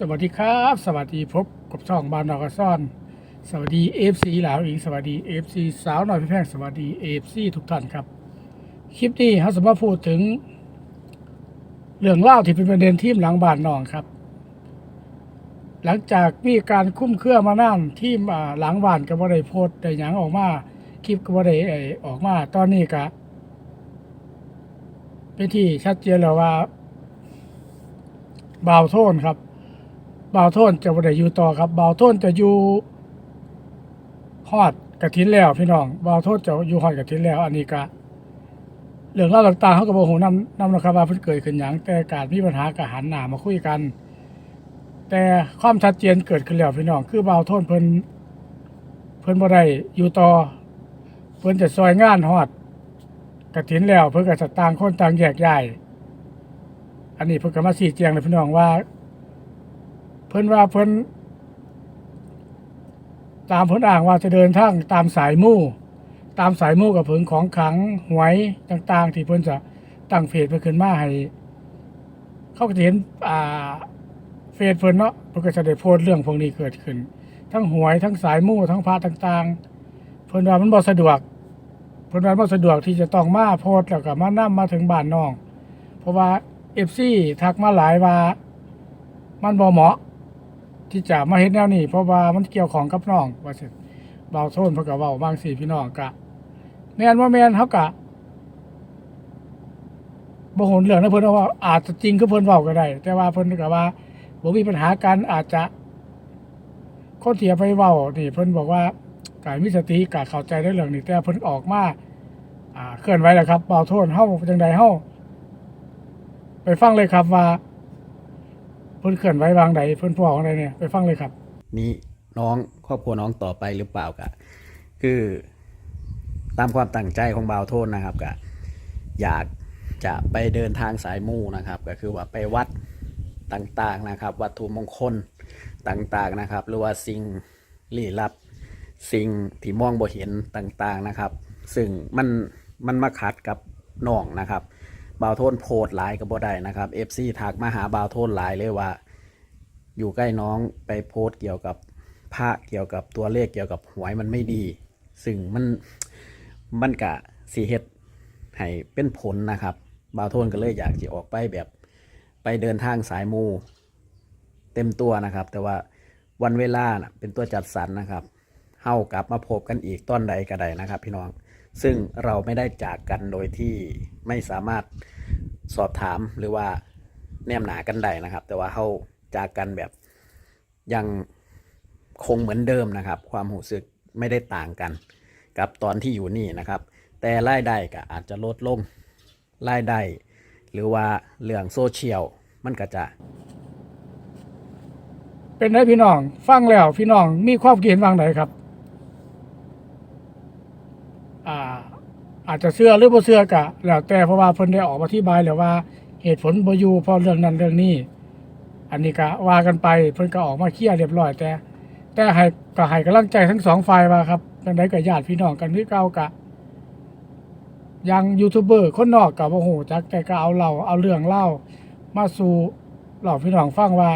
สวัสดีครับ สวัสดีพบกับช่องบานดอกกระซ่อน สวัสดีเอฟซีหลาวอีกสวัสดีเอฟซีสาวหน่อยพี่แพงสวัสดีเอฟซีทุกท่านครับ คลิปนี้เขาสมาพูดถึง เรื่องเล่าที่เป็นประเด็นทีมหลังบ้านนองครับ หลังจากมีการคุ้มเครือมานั่นทีมอ่าหลังบ้านก็บ่ได้โพสต์ได้หยังออกมาคลิปก็บ่ได้ไอออกมาตอนนี้ก็เป็นที่ชัดเจนแล้วว่าบ่าวโทนครับ บาวโทนจะบ่ได้อยู่ต่อครับบาวโทนจะอยู่ฮอดกระถินแล้วพี่น้องบาวโทนจะอยู่ฮอดกระถินแล้ว อันนี้ก็เรื่องราวต่างๆเขาก็บ่ฮู้นำนำนะครับว่าเพิ่นเกิดขึ้นหยังแต่การมีปัญหาก็หันหน้ามาคุยกัน แต่ความชัดเจนเกิดขึ้นแล้วพี่น้อง คือบ่าวโทนเพิ่นเพิ่นบ่ได้อยู่ต่อเพิ่นจะซอยงานฮอดกฐินแล้ว เพิ่นก็ต่างคนต่างแยกย้ายอันนี้เพิ่นก็มาชี้แจงเลยพี่น้องว่า เพิ่นว่าเพิ่นตามเพิ่นอ้างว่าจะเดินทางตามสายมู่ตามสายมู่กับเพิ่งของขังหวยต่าง ๆ ที่เพิ่นจะตั้งเฟซเพิ่นขึ้นมาให้เขาก็จะเห็นอ่าเฟซเพิ่นเนาะเพิ่นก็จะได้โพสต์เรื่องพวกนี้เกิดขึ้น ทั้งหวยทั้งสายมู่ทั้งพระต่าง ๆ เพิ่นว่ามันบ่สะดวกเพิ่นว่าบ่สะดวกที่จะต้องมาโพสต์แล้วก็มานํมาถึงบ้านน้อง เพราะว่า FC ทักมาหลายว่ามันบ่เหมาะ ที่จะมาเฮ็ดแนวนี้เพราะว่ามันเกี่ยวของกับน้องว่าซั่นเบาโทนเพิ่นก็เว้าบางสิพี่น้องก็แม่นบ่าแม่นเฮาก็บ่ฮู้เรื่องนะเพิ่นว่าอาจจะจริงคือเพิ่นเว้าก็ได้ แต่ว่าเพิ่นก็ว่าบ่มีปัญหากันอาจจะคนที่เอาไปเว้านี่เพิ่นบอกว่าการมีสติกาเข้าใจในเรื่องนี้แต่เพิ่นออกมาอ่าเคลื่อนไหวแล้วครับเบาโทนเฮาจังใดเฮาไปฟังเลยครับว่า พิ่นเคลื่อนไหววางใดเพิ่นพูดวางใดเนี่ยไปฟังเลยครับ มีน้องครอบครัวน้องต่อไปหรือเปล่ากะคือตามความตั้งใจของบ่าวโทษนะครับกะอยากจะไปเดินทางสายมู่นะครับ ก็คือว่าไปวัดต่างๆนะครับ วัตถุมงคลต่างๆนะครับ หรือว่าสิ่งลี้ลับ สิ่งที่มองบ่เห็นต่างๆนะครับ ซึ่งมันมันมาขัดกับน้องนะครับ บ่าวโทนโพดหลายก็บ่ได้นะครับ FC ทักมาหาบ่าวโทนหลายเลยว่า อยู่ใกล้น้องไปโพส์เกี่ยวกับพระเกี่ยวกับตัวเลขเกี่ยวกับหวยมันไม่ดี ซึ่งมันมันกะสีเฮ็ดให้เป็นผลนะครับบาวโทนก็เลยอยากจะออกไปแบบไปเดินทางสายมูเต็มตัวนะครับ แต่ว่าวันเวลานะเป็นตัวจัดสรรนะครับเฮากลับมาพบกันอีกต้นใดก็ได้นะครับ พี่น้อง ซึ่งเราไม่ได้จากกันโดยที่ไม่สามารถสอบถามหรือว่าแนมหนากันได้นะครับ แต่ว่าเฮาจากกันแบบยังคงเหมือนเดิมนะครับ ความหูสึกไม่ได้ต่างกัน กับตอนที่อยู่นี่นะครับ แต่รายได้ก็อาจจะลดลงรายได้หรือว่าเรื่องโซเชียลมันก็จะ เป็นไงพี่น้อง ฟังแล้วพี่น้องมีความคิดเห็นวางไหนครับ อ่า อาจจะเชื่อหรือบ่เชื่อกะแล้วแต่เพราะว่าเพิ่นได้ออกอธิบายแล้วว่าเหตุผลบ่อยู่เพราะเรื่องนั้นเรื่องนี้ อันนี้ก็ว่ากันไปเพิ่นก็ออกมาเคลียร์เรียบร้อยแต่ แต่ให้ก็ให้กำลังใจทั้งสองฝ่ายว่าครับจังไดก็ญาติพี่น้องกันคือเก่ากะยังยูทูบเบอร์คนนอกก็บ่ฮู้จักแต่ก็เอาเราเอาเรื่องเล่ามาสู่เล่าพี่น้องฟังว่า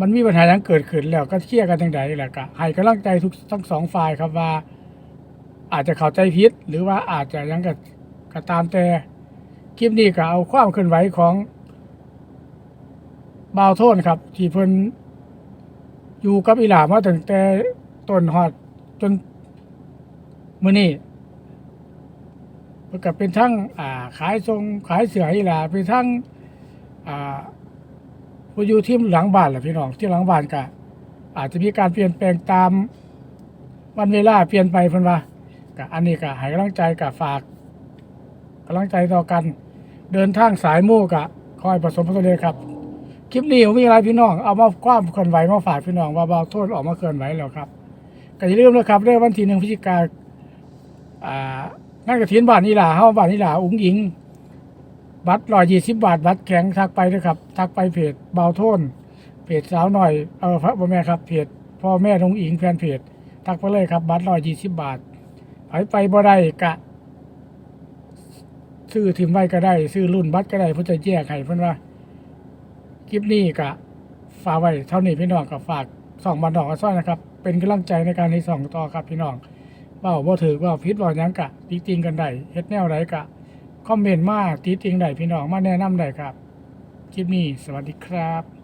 มันมีปัญหาอย่างเกิดขึ้นแล้วก็เคลียร์กันจังใดแหละก็ให้กำลังใจทุกทั้งสองฝ่ายครับว่า อาจจะเข้าใจผิดหรือว่าอาจจะยังก็ก็ตามแต่คลิปนี้ก็เอาความเคลื่อนไหวของบ่าวโทนครับ ที่เพิ่นอยู่กับอีหลามาตั้งแต่ต้นฮอดจนมื้อนี้เพิ่นก็เป็นทั้งอ่าขายทรงขายเสืออีหลาเป็นทั้งอ่าผู้อยู่ที่หลังบ้านแหละพี่น้องที่หลังบ้านก็อาจจะมีการเปลี่ยนแปลงตามวันเวลาเปลี่ยนไปเพิ่นว่า ก็อันนี้ก็ให้กำลังใจกับฝากกำลังใจต่อกัน เดินทางสายมู่กะคอยประสบผลสำเร็จครับ คลิปนี้มีอะไรพี่น้อง เอามาความเคลื่อนไหวมาฝากพี่น้องว่าเบาโทษออกมาเคลื่อนไหวแล้วครับก็อย่าลืมนะครับเรื่องวันที่หนึ่งพฤศจิกาอ่างานกระถินบานนี่ล่ะเฮาบานนี่ล่ะอุ้งอิง บัตรร้อยยี่สิบบาท บัตรแข็งทักไปด้วยครับ ทักไปเพจเบาโทนเพจสาวหน่อยเออพระบ่แม่ครับเพจพ่อแม่นงอิงแฟนเพจทักไปเลยครับ บัตรร้อยยี่สิบบาท ไปไปบ่ได้กะ ซื้อทิมไว้ก็ได้ ซื้อรุ่นบัตรก็ได้เพื่อจะแยกให้เพื่อนว่าคลิปนี้ก็ฝากไว้เท่านี้พี่น้องก็ฝากส่องบันดอกกระซ้อยนะครับ เป็นกำลังใจในการที่ส่องต่อครับพี่น้องเว่าบ่ถือว่าพิษว่ายังกะติติงกันได้เฮ็ดแนวใดกะคอมเมนต์มาติติงได้พี่น้องมาแนะนำได้ครับ คลิปนี้สวัสดีครับ